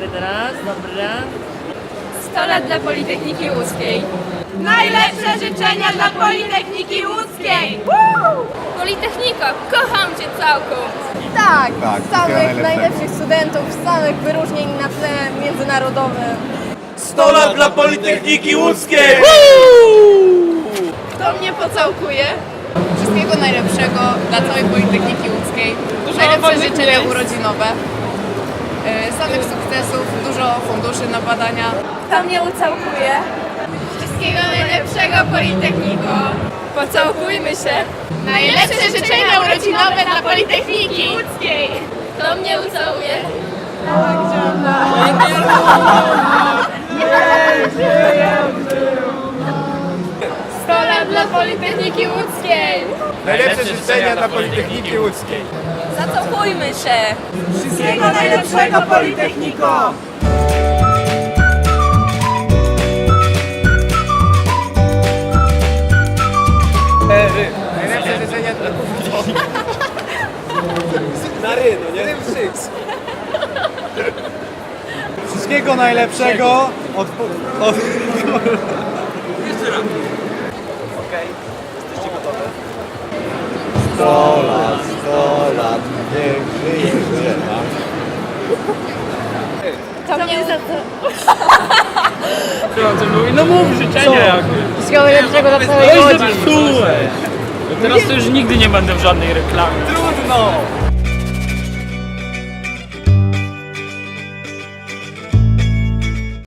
stary teraz, dobra. 100 lat dla Politechniki Łódzkiej. Najlepsze życzenia dla Politechniki Łódzkiej! Politechniko, kocham Cię całką! Tak, Tak, samych najlepszych studentów, samych wyróżnień na tle międzynarodowym. 100 lat dla Politechniki Łódzkiej! Kto mnie pocałkuje? Wszystkiego najlepszego dla całej Politechniki Łódzkiej. Najlepsze życzenia urodzinowe. E, Samych sukcesów, dużo funduszy na badania. Kto mnie ucałkuje? Wszystkiego najlepszego Politechniko. Pocałkujmy się. Najlepsze życzenia urodzinowe dla Politechniki Łódzkiej! Kto mnie ucałuje? dla Politechniki Łódzkiej. Najlepsze życzenia dla Politechniki Łódzkiej. Zacałujmy się. Wszystkiego najlepszego Politechniko! Najlepsze życzenia dla Na ry, no nie? Wszystkiego najlepszego od... od... Sto lat, sto lat, niech żyje To mnie No mów życzenia jakby. Wszystkiego najlepszego dla całej No i rodziny. zepsułeś. No teraz to już nigdy nie będę w żadnej reklamie. Trudno!